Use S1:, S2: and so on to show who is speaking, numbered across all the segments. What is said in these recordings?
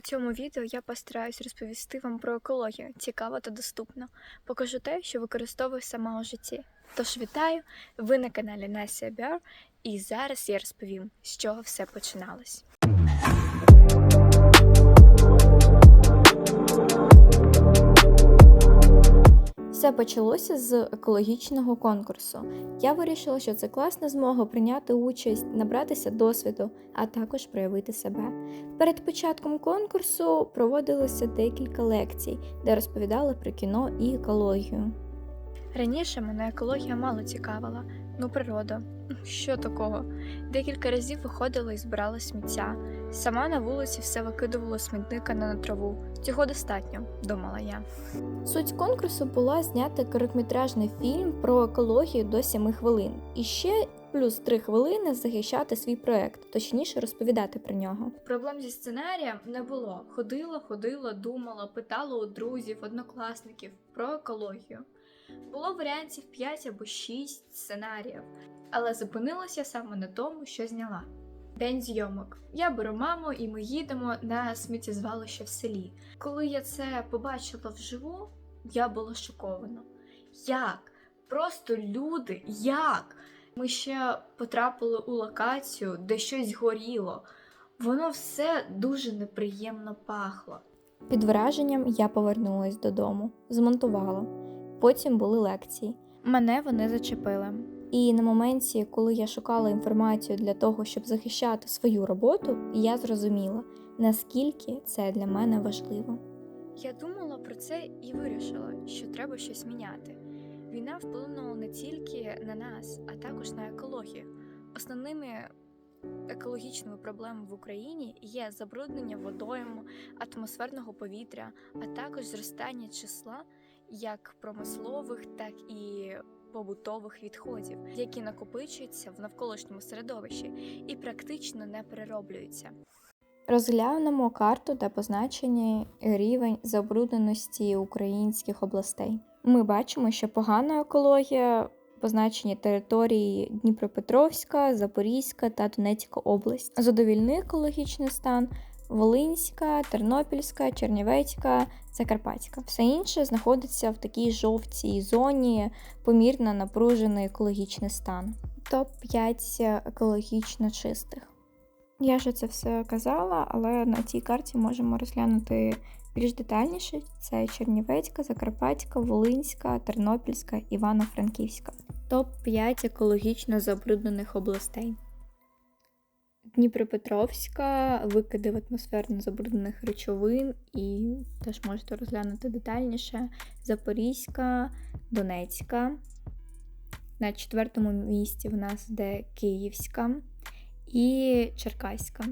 S1: У цьому відео я постараюсь розповісти вам про екологію цікаво та доступно. Покажу те, що використовую сама у житті. Тож вітаю! Ви на каналі Нася Бер, і зараз я розповім, з чого все починалось.
S2: Все почалося з екологічного конкурсу. Я вирішила, що це класна змога прийняти участь, набратися досвіду, а також проявити себе. Перед початком конкурсу проводилося декілька лекцій, де розповідали про кіно і екологію.
S1: Раніше мене екологія мало цікавила, ну природа. Що такого? Декілька разів виходила і збирала сміття. Сама на вулиці все викидувала смітника на траву. Цього достатньо, думала я.
S2: Суть конкурсу була зняти короткометражний фільм про екологію до 7 хвилин і ще плюс 3 хвилини захищати свій проект, точніше розповідати про нього.
S1: Проблем зі сценарієм не було. Ходила, ходила, думала, питала у друзів, однокласників про екологію. Було варіантів 5 або 6 сценаріїв, але зупинилася саме на тому, що зняла. День зйомок. Я беру маму, і ми їдемо на сміттєзвалище в селі. Коли я це побачила вживу, я була шокована. Як? Просто люди, як? Ми ще потрапили у локацію, де щось горіло. Воно все дуже неприємно пахло.
S2: Під враженням я повернулась додому, змонтувала. Потім були лекції.
S1: Мене вони зачепили.
S2: І на моменті, коли я шукала інформацію для того, щоб захищати свою роботу, я зрозуміла, наскільки це для мене важливо.
S1: Я думала про це і вирішила, що треба щось міняти. Війна вплинула не тільки на нас, а також на екологію. Основними екологічними проблемами в Україні є забруднення водойму, атмосферного повітря, а також зростання числа як промислових, так і побутових відходів, які накопичуються в навколишньому середовищі і практично не перероблюються.
S2: Розглянемо карту, де позначені рівень забрудненості українських областей. Ми бачимо, що погана екологія позначені території Дніпропетровська, Запорізька та Донецька область. Задовільний екологічний стан Волинська, Тернопільська, Чернівецька, Закарпатська. Все інше знаходиться в такій жовтій зоні, помірно напружений екологічний стан. Топ-5 екологічно чистих. Я ж це все казала, але на цій карті можемо розглянути більш детальніше: це Чернівецька, Закарпатська, Волинська, Тернопільська, Івано-Франківська. Топ-5 екологічно забруднених областей. Дніпропетровська, викиди в атмосферно забруднених речовин, і теж можете розглянути детальніше. Запорізька, Донецька. На четвертому місці в нас де Київська і Черкаська.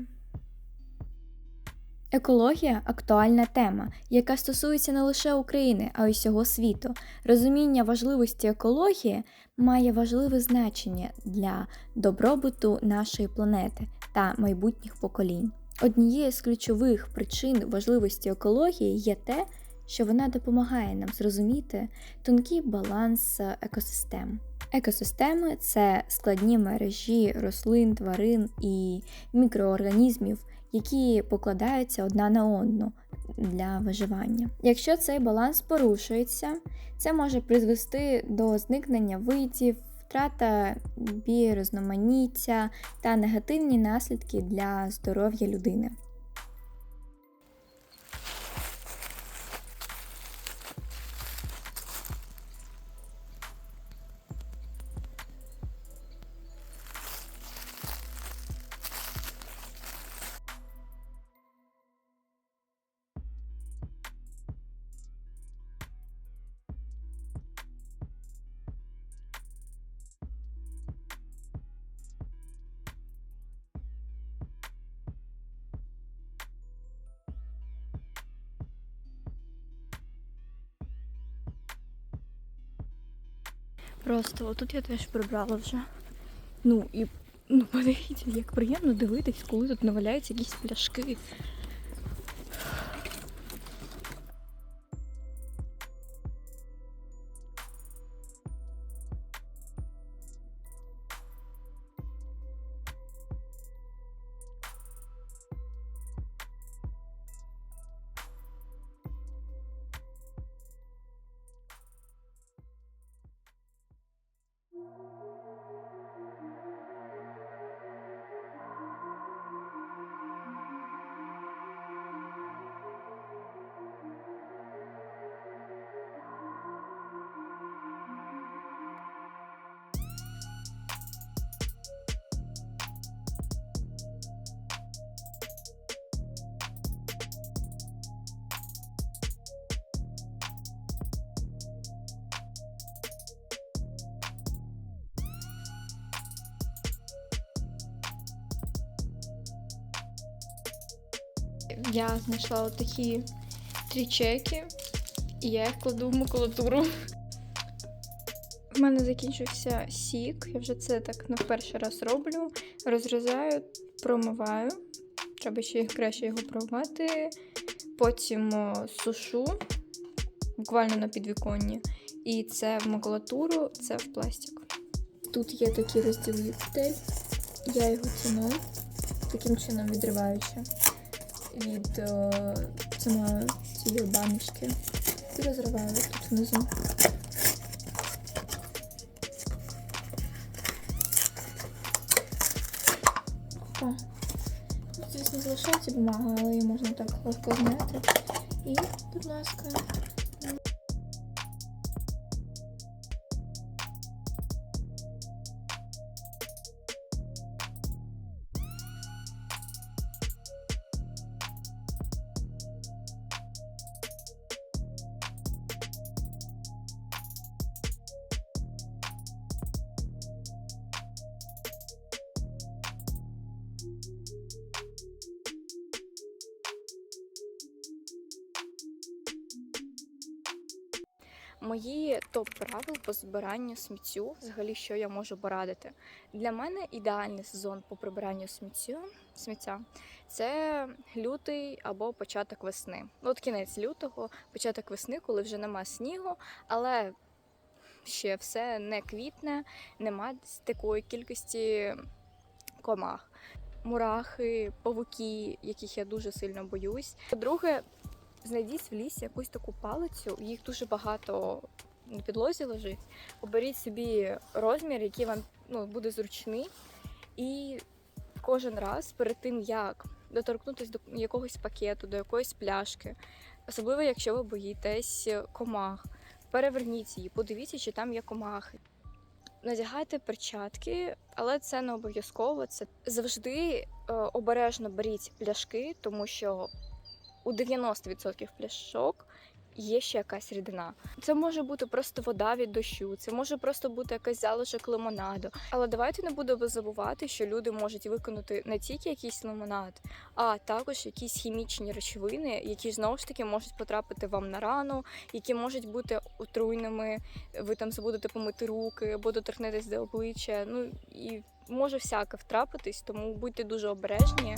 S2: Екологія актуальна тема, яка стосується не лише України, а й усього світу. Розуміння важливості екології має важливе значення для добробуту нашої планети та майбутніх поколінь. Однією з ключових причин важливості екології є те, що вона допомагає нам зрозуміти тонкий баланс екосистем. Екосистеми це складні мережі рослин, тварин і мікроорганізмів, які покладаються одна на одну для виживання. Якщо цей баланс порушується, це може призвести до зникнення видів, втрата біорізноманіття та негативні наслідки для здоров'я людини.
S1: Просто отут я теж прибрала вже. Ну і ну подивіться, як приємно дивитись, коли тут наваляються якісь пляшки. Я знайшла отакі три чеки, і я їх кладу в макулатуру. В мене закінчився сік, я вже це так на перший раз роблю. Розрізаю, промиваю. Треба ще краще його промити. Потім сушу буквально на підвіконні. І це в макулатуру, це в пластик. Тут є такий розділитель. Я його тяну таким чином відриваючи від е, цієї баночки. І розриваю тут внизу. О. Звісно, залишається бумага, але її можна так легко зняти. І, будь ласка,
S2: Мої топ правил по збиранню сміттю, взагалі, що я можу порадити. Для мене ідеальний сезон по прибиранню сміттю, сміття це лютий або початок весни. Ну, От кінець лютого, початок весни, коли вже нема снігу, але ще все не квітне, нема такої кількості комах. Мурахи, павуки, яких я дуже сильно боюсь. По-друге, знайдіть в лісі якусь таку палицю, їх дуже багато на підлозі лежить. Оберіть собі розмір, який вам ну, буде зручний. І кожен раз перед тим, як доторкнутися до якогось пакету, до якоїсь пляшки, особливо якщо ви боїтесь комах, переверніть її, подивіться, чи там є комахи. Надягайте перчатки, але це не обов'язково. Це завжди е, обережно беріть пляшки, тому що у 90% пляшок є ще якась рідина. Це може бути просто вода від дощу, це може просто бути якась залишок лимонаду. Але давайте не будемо забувати, що люди можуть виконати не тільки якийсь лимонад, а також якісь хімічні речовини, які знову ж таки можуть потрапити вам на рану, які можуть бути отруйними. Ви там забудете помити руки або доторкнетесь до обличчя. Ну і може всяке втрапитись, тому будьте дуже обережні.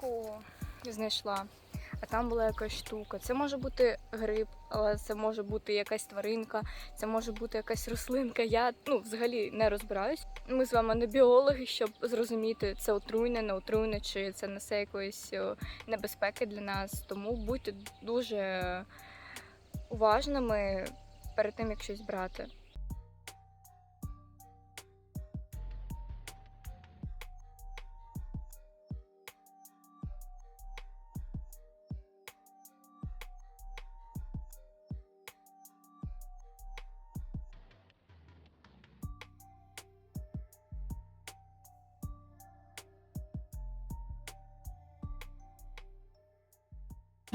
S2: Пляшку знайшла, а там була якась штука. Це може бути гриб, але це може бути якась тваринка, це може бути якась рослинка. Я ну взагалі не розбираюсь. Ми з вами не біологи, щоб зрозуміти, це отруйне, не отруйне, чи це несе якоїсь небезпеки для нас. Тому будьте дуже уважними перед тим, як щось брати.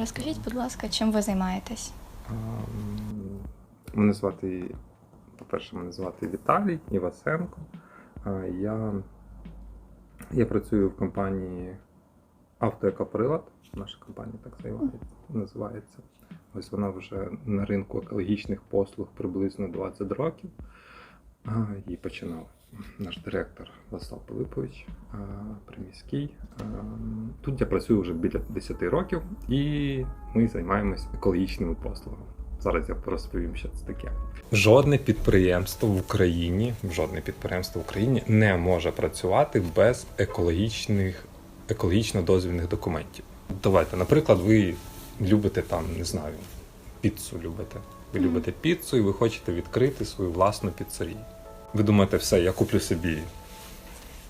S2: Розкажіть, будь ласка, чим ви займаєтесь?
S3: Ем, Мене звати, по-перше, мене звати Віталій Івасенко. Е, Я, я працюю в компанії Автоекоприлад. Наша компанія так називається. Ось вона вже на ринку екологічних послуг приблизно 20 років. А, Її починав наш директор Владислав Пилипович Приміський. Ем, Тут я працюю вже біля 10 років і ми займаємось екологічними послугами. Зараз я розповім, що це таке. Жодне підприємство в Україні, жодне підприємство в Україні не може працювати без екологічних, екологічно дозвільних документів. Давайте, наприклад, ви любите там, не знаю, піцу любите. Ви любите піцу і ви хочете відкрити свою власну піцерію. Ви думаєте, все, я куплю собі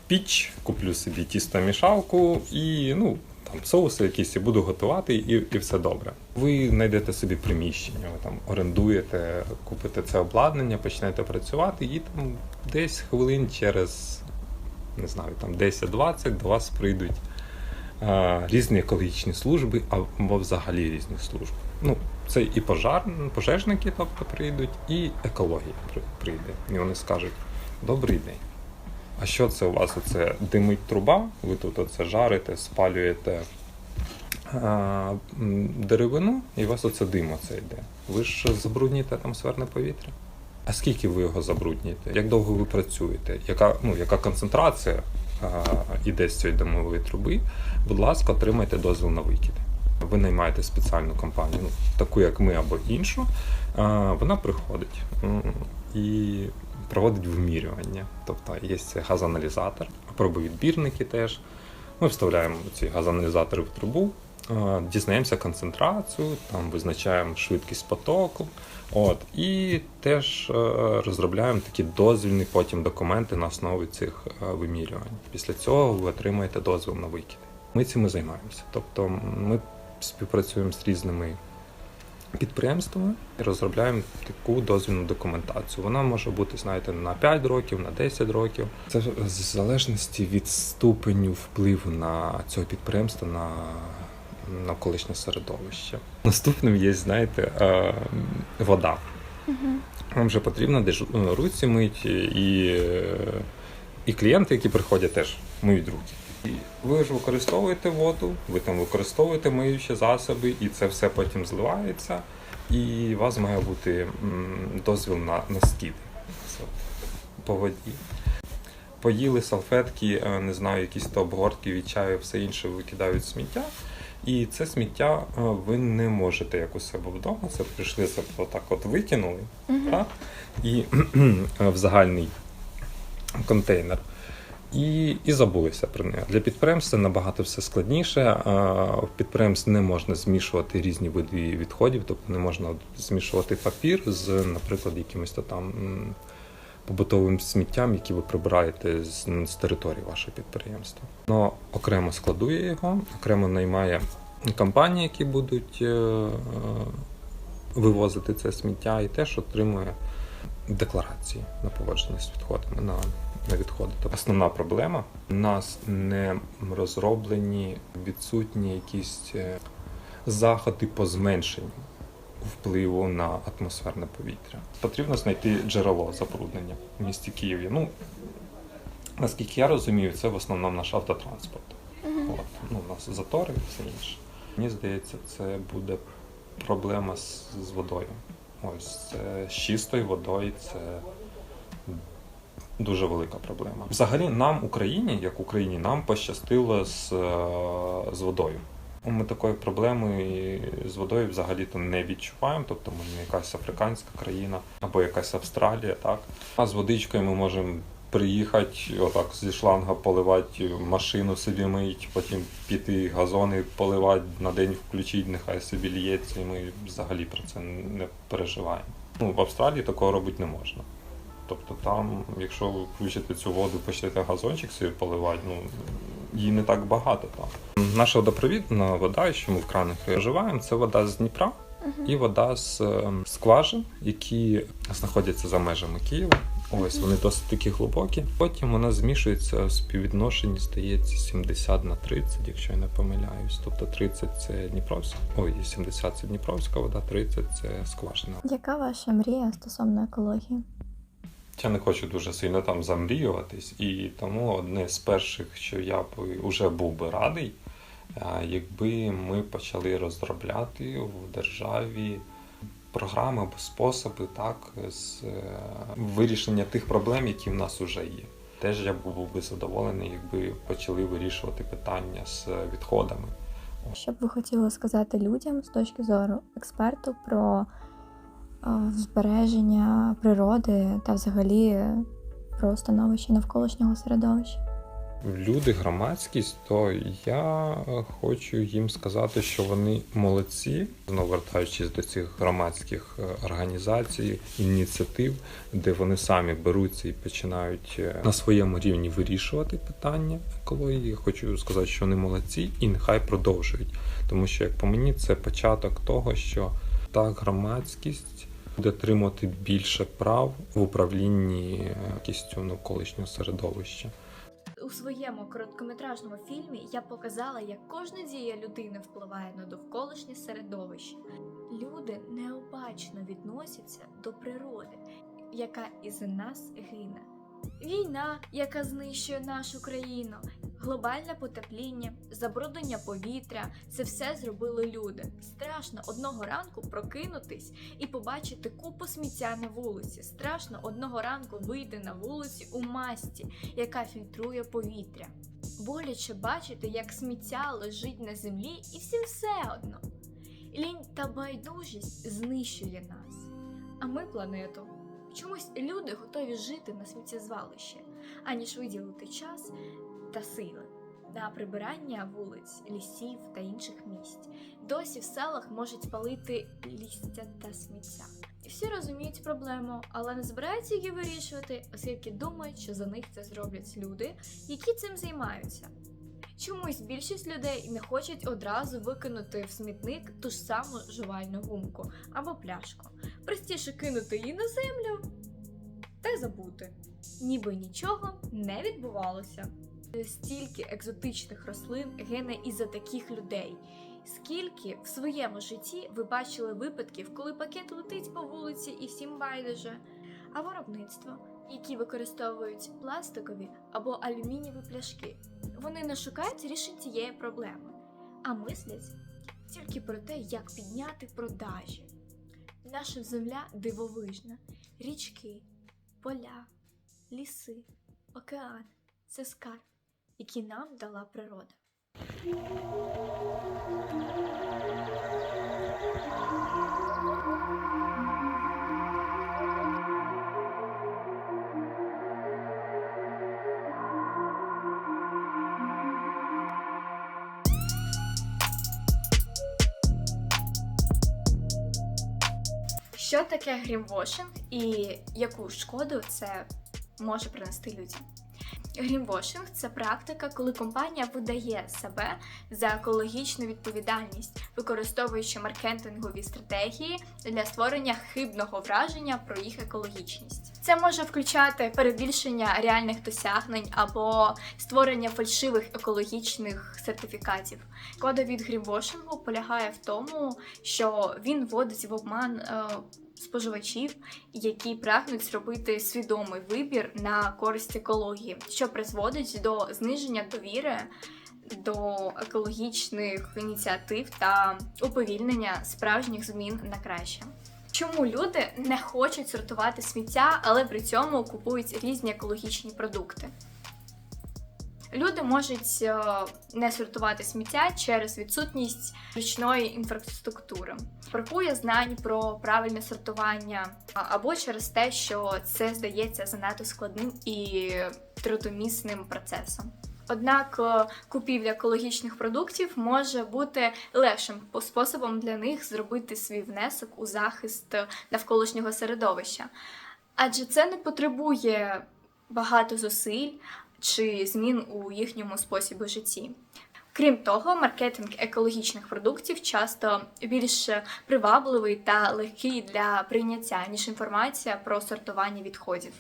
S3: піч, куплю собі тістомішалку і ну, там соуси якісь і буду готувати, і, і все добре. Ви знайдете собі приміщення, ви там орендуєте, купите це обладнання, почнете працювати, і там десь хвилин через не знаю, там 10-20 до вас прийдуть різні екологічні служби, або взагалі різні служби. Ну, це і пожар, пожежники, тобто прийдуть, і екологія прийде. І вони скажуть: Добрий день. А що це у вас? Оце димить труба? Ви тут оце жарите, спалюєте а, деревину, і у вас оце дим оце йде. Ви ж забруднюєте атмосферне повітря. А скільки ви його забруднюєте? Як довго ви працюєте? Яка, ну, яка концентрація а, іде з цієї димової труби? Будь ласка, отримайте дозвіл на викиди. Ви наймаєте спеціальну компанію, ну, таку як ми або іншу. Вона приходить і проводить вимірювання. Тобто є газоаналізатор, пробовідбірники теж. Ми вставляємо ці газоаналізатори в трубу, дізнаємося концентрацію, там визначаємо швидкість потоку. От, і теж е, розробляємо такі дозвільні потім документи на основі цих е, вимірювань. Після цього ви отримаєте дозвіл на викиди. Ми цим і займаємося. Тобто ми співпрацюємо з різними підприємствами і розробляємо таку дозвільну документацію. Вона може бути, знаєте, на 5 років, на 10 років. Це в залежності від ступеню впливу на цього підприємства на навколишнє середовище. Наступним є, знаєте, е, вода. Вам вже потрібно десь е, руці мити, і, і клієнти, які приходять, теж миють руки. Ви ж використовуєте воду, ви там використовуєте миючі засоби, і це все потім зливається. І у вас має бути дозвіл на, на скид по воді. Поїли салфетки, е, не знаю, якісь то обгортки від чаю, все інше викидають сміття. І це сміття е, ви не можете як у себе вдома. Це прийшли це отак от викинули так? і в загальний контейнер. І, і забулися про неї. Для підприємств це набагато все складніше. В підприємств не можна змішувати різні види відходів, тобто не можна змішувати папір з, наприклад, якимось там побутовим сміттям, які ви прибираєте з, з території вашого підприємства. Воно окремо складує його, окремо наймає компанії, які будуть е, е, вивозити це сміття, і теж отримує декларації на поводження з відходами на, на відходи. Тобто основна проблема у нас не розроблені відсутні якісь е, заходи по зменшенню впливу на атмосферне повітря. Потрібно знайти джерело забруднення в місті Києві. Ну, наскільки я розумію, це в основному наш автотранспорт. От. Ну, у нас затори і все інше. Мені здається, це буде проблема з, з водою. Ось це з чистою водою це дуже велика проблема. Взагалі, нам, Україні, як Україні, нам пощастило з, е, з водою. Ми такої проблеми з водою взагалі-то не відчуваємо, тобто ми не якась африканська країна або якась Австралія, так. А з водичкою ми можемо приїхати, отак зі шланга поливати машину собі мить, потім піти газони поливати на день включити, нехай собі ліється, і ми взагалі про це не переживаємо. Ну, в Австралії такого робити не можна. Тобто там, якщо ви включите цю воду, почнете газончик собі поливати, ну її не так багато там. Наша водопровідна вода, що ми в кранах вживаємо, це вода з Дніпра і вода з е, скважин, які знаходяться за межами Києва. Ось вони досить такі глибокі. Потім вона змішується в співвідношенні, здається, 70 на 30, якщо я не помиляюсь. Тобто 30 це Дніпровська, ой, 70 це Дніпровська вода, 30 це скважина.
S2: Яка ваша мрія стосовно екології?
S3: Я не хочу дуже сильно там замріюватись, і тому одне з перших, що я б уже був би радий, якби ми почали розробляти в державі програми або способи так, з е, вирішення тих проблем, які в нас вже є. Теж я був би задоволений, якби почали вирішувати питання з відходами.
S2: Що б ви хотіли сказати людям з точки зору експерту про е, збереження природи та взагалі про становище навколишнього середовища?
S3: люди, громадськість, то я е, хочу їм сказати, що вони молодці, знову вертаючись до цих громадських е, організацій, ініціатив, де вони самі беруться і починають е, на своєму рівні вирішувати питання екології. Хочу сказати, що вони молодці і нехай продовжують. Тому що, як по мені, це початок того, що та громадськість буде отримувати більше прав в управлінні е, якістю навколишнього середовища.
S2: У своєму короткометражному фільмі я показала, як кожна дія людини впливає на довколишнє середовище. Люди необачно відносяться до природи, яка із нас гине. Війна, яка знищує нашу країну, глобальне потепління, забруднення повітря це все зробили люди. Страшно одного ранку прокинутись і побачити купу сміття на вулиці. Страшно одного ранку вийти на вулиці у масті, яка фільтрує повітря. Боляче бачити, як сміття лежить на землі, і всім все одно. Лінь та байдужість знищує нас, а ми планету. Чомусь люди готові жити на сміттєзвалищі, аніж виділити час та сили на прибирання вулиць, лісів та інших місць. Досі в селах можуть палити лістя та сміття. І всі розуміють проблему, але не збираються її вирішувати, оскільки думають, що за них це зроблять люди, які цим займаються. Чомусь більшість людей не хочуть одразу викинути в смітник ту ж саму жувальну гумку або пляшку. Простіше кинути її на землю та забути. Ніби нічого не відбувалося. Стільки екзотичних рослин гине із-за таких людей. Скільки в своєму житті ви бачили випадків, коли пакет летить по вулиці і всім байдуже, а виробництво, які використовують пластикові або алюмінієві пляшки, вони не шукають рішень цієї проблеми, а мислять тільки про те, як підняти продажі. Наша земля дивовижна, річки, поля, ліси, океан це скарб, який нам дала природа. Що таке грінвошинг і яку шкоду це може принести людям? Грінвошинг це практика, коли компанія видає себе за екологічну відповідальність, використовуючи маркетингові стратегії для створення хибного враження про їх екологічність. Це може включати перебільшення реальних досягнень або створення фальшивих екологічних сертифікатів. Кода від грінвошингу полягає в тому, що він вводить в обман. е, споживачів, які прагнуть зробити свідомий вибір на користь екології, що призводить до зниження довіри до екологічних ініціатив та уповільнення справжніх змін на краще. Чому люди не хочуть сортувати сміття, але при цьому купують різні екологічні продукти? Люди можуть е, не сортувати сміття через відсутність ручної інфраструктури, бракує знань про правильне сортування, або через те, що це здається занадто складним і трудомісним процесом. Однак е, купівля екологічних продуктів може бути легшим способом для них зробити свій внесок у захист навколишнього середовища, адже це не потребує багато зусиль чи змін у їхньому способі житті. Крім того, маркетинг екологічних продуктів часто більш привабливий та легкий для прийняття, ніж інформація про сортування відходів.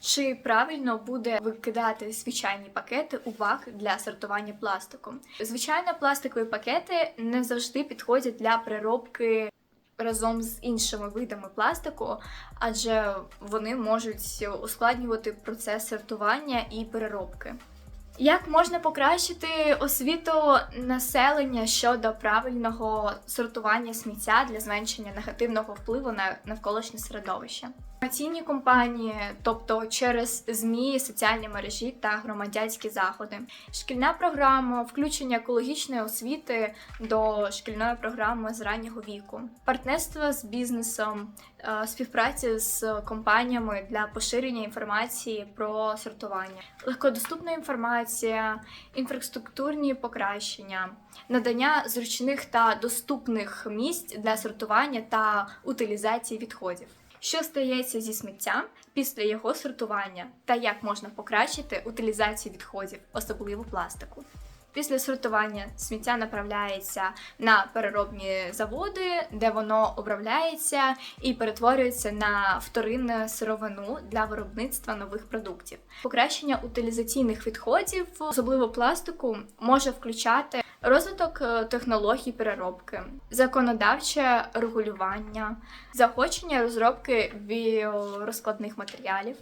S2: Чи правильно буде викидати звичайні пакети у бак для сортування пластику? Звичайно, пластикові пакети не завжди підходять для переробки разом з іншими видами пластику, адже вони можуть ускладнювати процес сортування і переробки. Як можна покращити освіту населення щодо правильного сортування сміття для зменшення негативного впливу на навколишнє середовище?
S1: Інформаційні компанії, тобто через ЗМІ, соціальні мережі та громадянські заходи, шкільна програма, включення екологічної освіти до шкільної програми з раннього віку, партнерство з бізнесом, е, співпраця з компаніями для поширення інформації про сортування, легкодоступна інформація, інфраструктурні покращення, надання зручних та доступних місць для сортування та утилізації відходів. Що стається зі сміттям після його сортування, та як можна покращити утилізацію відходів, особливо пластику. Після сортування сміття направляється на переробні заводи, де воно обробляється і перетворюється на вторинну сировину для виробництва нових продуктів. Покращення утилізаційних відходів, особливо пластику, може включати розвиток е, технологій переробки, законодавче регулювання, заохочення розробки біорозкладних матеріалів.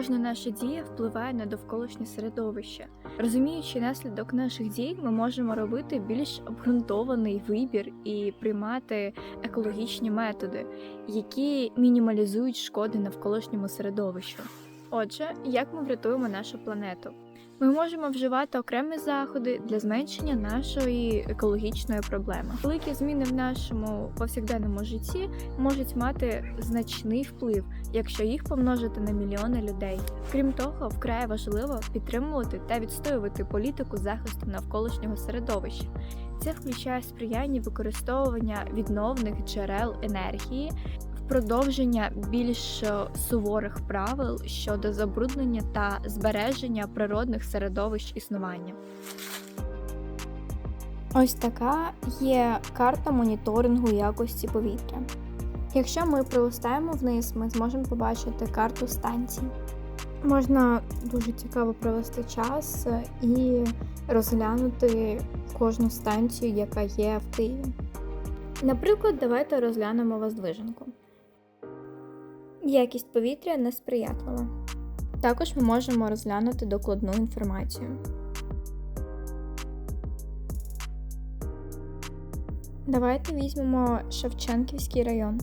S2: Кожна наша дія впливає на довколишнє середовище. Розуміючи наслідок наших дій, ми можемо робити більш обґрунтований вибір і приймати екологічні методи, які мінімалізують шкоди навколишньому середовищу. Отже, як ми врятуємо нашу планету? Ми можемо вживати окремі заходи для зменшення нашої екологічної проблеми. Великі зміни в нашому повсякденному житті можуть мати значний вплив, якщо їх помножити на мільйони людей. Крім того, вкрай важливо підтримувати та відстоювати політику захисту навколишнього середовища. Це включає сприяння використовування відновних джерел енергії, впродовження більш е, суворих правил щодо забруднення та збереження природних середовищ існування. Ось така є карта моніторингу якості повітря. Якщо ми пролистаємо вниз, ми зможемо побачити карту станцій. Можна дуже цікаво провести час і розглянути кожну станцію, яка є в Києві. Наприклад, давайте розглянемо Воздвиженку. Якість повітря несприятлива. Також ми можемо розглянути докладну інформацію. Давайте візьмемо Шевченківський район.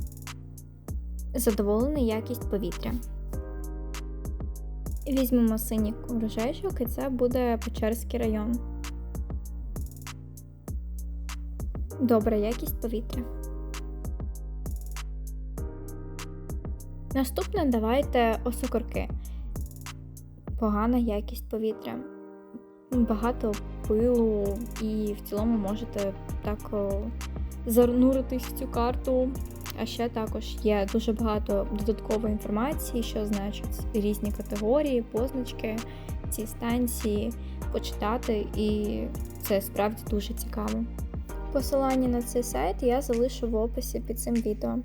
S2: Задоволений якість повітря. Візьмемо синій кружечок, і це буде Печерський район. Добра якість повітря. Наступне давайте осокорки. Погана якість повітря. Багато пилу, і в цілому можете так зануритись в цю карту. А ще також є дуже багато додаткової інформації, що значать різні категорії, позначки, ці станції, почитати, і це справді дуже цікаво. Посилання на цей сайт я залишу в описі під цим відео.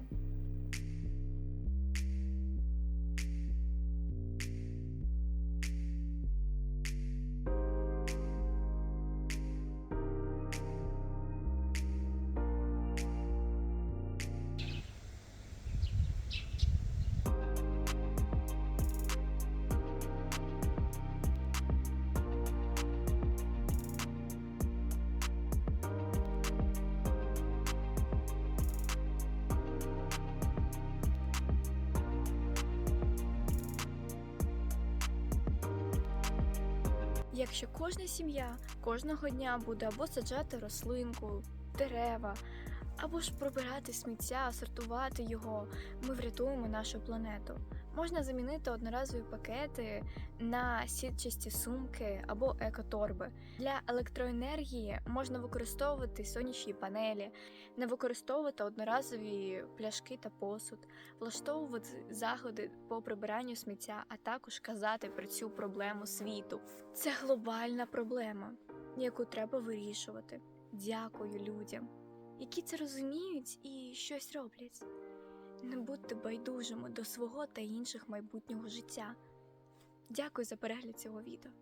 S2: Кожного дня буде або саджати рослинку, дерева, або ж прибирати сміття, сортувати його, ми врятуємо нашу планету. Можна замінити одноразові пакети на сітчасті сумки або екоторби. Для електроенергії можна використовувати сонячні панелі, не використовувати одноразові пляшки та посуд, влаштовувати заходи по прибиранню сміття, а також казати про цю проблему світу. Це глобальна проблема, яку треба вирішувати. Дякую людям, які це розуміють і щось роблять. Не будьте байдужими до свого та інших майбутнього життя. Дякую за перегляд цього відео.